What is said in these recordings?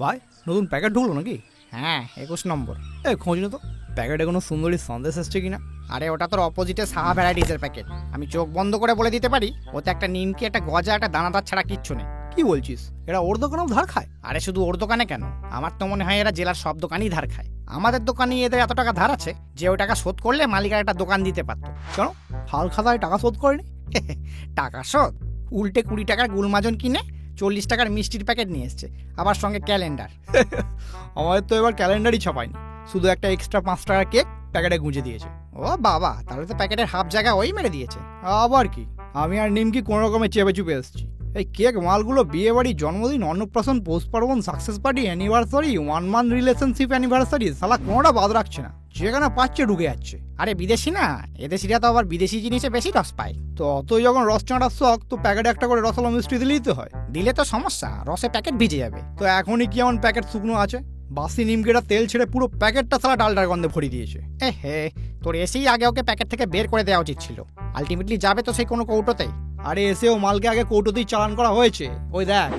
ভাই নতুন প্যাকেট ঢুকলো নাকি? হ্যাঁ একুশ নম্বর। এ খোঁজ না তো। প্যাকেটে কোনো সুন্দরী সন্দেশ এসছে কিনা? আরে ওটা তোর অপোজিটে সাহা ভ্যারাইটিসের প্যাকেট আমি চোখ বন্ধ করে বলে দিতে পারি ওতে একটা নিমকি একটা গজা একটা দানাদার ছাড়া কিচ্ছু নেই। কি বলছিস? এরা ওর দোকানেও ধার খায়? আরে শুধু ওর দোকানে কেন? আমার তো মনে হয় এরা জেলার সব দোকানেই ধার খায়। আমাদের দোকানে এদের এত টাকা ধার আছে যে ওই টাকা শোধ করলে মালিকার একটা দোকান দিতে পারত। কেন? হাল খাতায় টাকা শোধ করেনি? টাকা শোধ? উল্টে কুড়ি টাকার গুলমাজন কিনে চল্লিশ টাকার মিষ্টির প্যাকেট নিয়ে এসছে আবার সঙ্গে ক্যালেন্ডার। আমাদের তো এবার ক্যালেন্ডারই ছাপায়নি শুধু একটা এক্সট্রা পাঁচ টাকার কেক প্যাকেটে গুঁজে দিয়েছে। ও বাবা তাহলে তো প্যাকেটের হাফ জায়গা ওই মেরে দিয়েছে। আবার কি? আমি আর নিমকি কোনো রকমে চেপে চুপে এসেছি। এই কেক মালগুলো বিয়ে বাড়ি জন্মদিন অন্নপ্রাশন পোস্ট পার্বণ success party anniversary one month relationship anniversary সালা কোনোটা বাদ রাখছে না। যেখানে পাচ্ছে ঢুকে যাচ্ছে। আরে বিদেশি না? এদেশিরা তো আবার বিদেশি জিনিসে বেশি রস পায়। তো অতই যখন রস চাঁড়ার শখ, তো প্যাকেটে একটা করে রসালো মিষ্টি দিলেই তো হয়। দিলে তো সমস্যা, রসে প্যাকেট ভিজে যাবে। তো এখনই কি এমন প্যাকেট শুকনো আছে? বাসি নিমকেটা তেল ছেড়ে পুরো প্যাকেটটা সালা ডালটার গন্ধে ভরিয়ে দিয়েছে। এ হে, তোর এসেই আগে ওকে প্যাকেট থেকে বের করে দেওয়া উচিত ছিল। আলটিমেটলি যাবে তো সেই কোনো কৌটোতেই। আরে এসেও মালকে আগে কৌটোতেই চালান করা হয়েছে। ওই দেখ।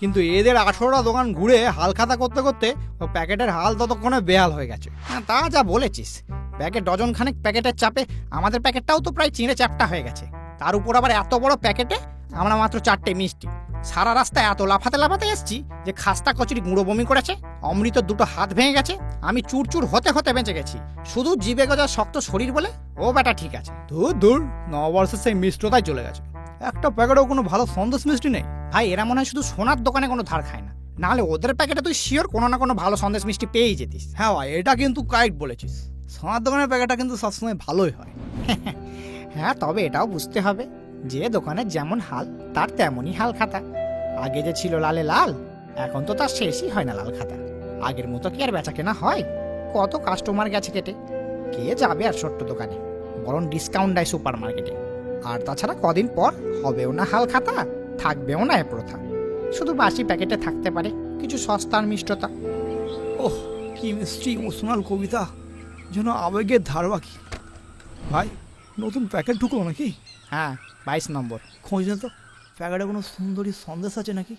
কিন্তু এদের আঠেরোটা দোকান ঘুরে হাল খাতা করতে করতে ও প্যাকেটের হাল ততক্ষণে বেহাল হয়ে গেছে। হ্যাঁ তা যা বলেছিস। ব্যাগে ডজন খানেক প্যাকেটের চাপে আমাদের প্যাকেটটাও তো প্রায় চিঁড়ে চ্যাপটা হয়ে গেছে। তার উপর আবার এত বড় প্যাকেটে আমরা মাত্র চারটে মিষ্টি। সারা রাস্তায় এত লাফাতে লাফাতে এসছি যে খাস্তা কচুরি গুঁড়ো বমি করেছে, অমৃত দুটো হাত ভেঙে গেছে, আমি চুরচুর হতে হতে বেঁচে গেছি। শুধু জিবে গজা শক্ত শরীর বলে, ও বেটা ঠিক আছে। ধুর ধুর, নববর্ষের সেই মিষ্টতাই চলে গেছে। একটা প্যাকেটেও কোনো ভালো সন্দেশ মিষ্টি নেই। ভাই এরা মনে হয় শুধু সোনার দোকানে কোনো ধার খায় না। নাহলে ওদের প্যাকেটে তুই শিওর কোনো না কোনো ভালো সন্দেশ মিষ্টি পেয়েই যেতিস। হ্যাঁ ভাই এটা কিন্তু কারেক্ট বলেছিস। সোনার দোকানের প্যাকেটটা কিন্তু সবসময় ভালোই হয়। হ্যাঁ তবে এটাও বুঝতে হবে যে দোকানের যেমন হাল তার তেমনই হাল খাতা। আগে যে ছিল লালে লাল এখন তো তার শেষই হয় না লাল খাতা। আগের মতো কি আর বেচা কেনা হয়? কত কাস্টমার গেছে কেটে। কে যাবে আর ছোট্ট দোকানে? বরং ডিসকাউন্ট দেয় সুপার মার্কেটে আর তাছাড়া কদিন পর হবেও না হাল খাতা। থাকবেও না এ প্রথা। শুধু বাসি প্যাকেটে থাকতে পারে কিছু সস্তার মিষ্টতা। ওহ কি মিষ্টি ইমোশনাল কবিতা যেন আবেগের ধারবাকি ভাই নতুন প্যাকেট ঢুকলো নাকি? হ্যাঁ বাইশ নম্বর। খোঁজ না তো প্যাকেটে কোনো সুন্দরী সন্দেশ আছে নাকি?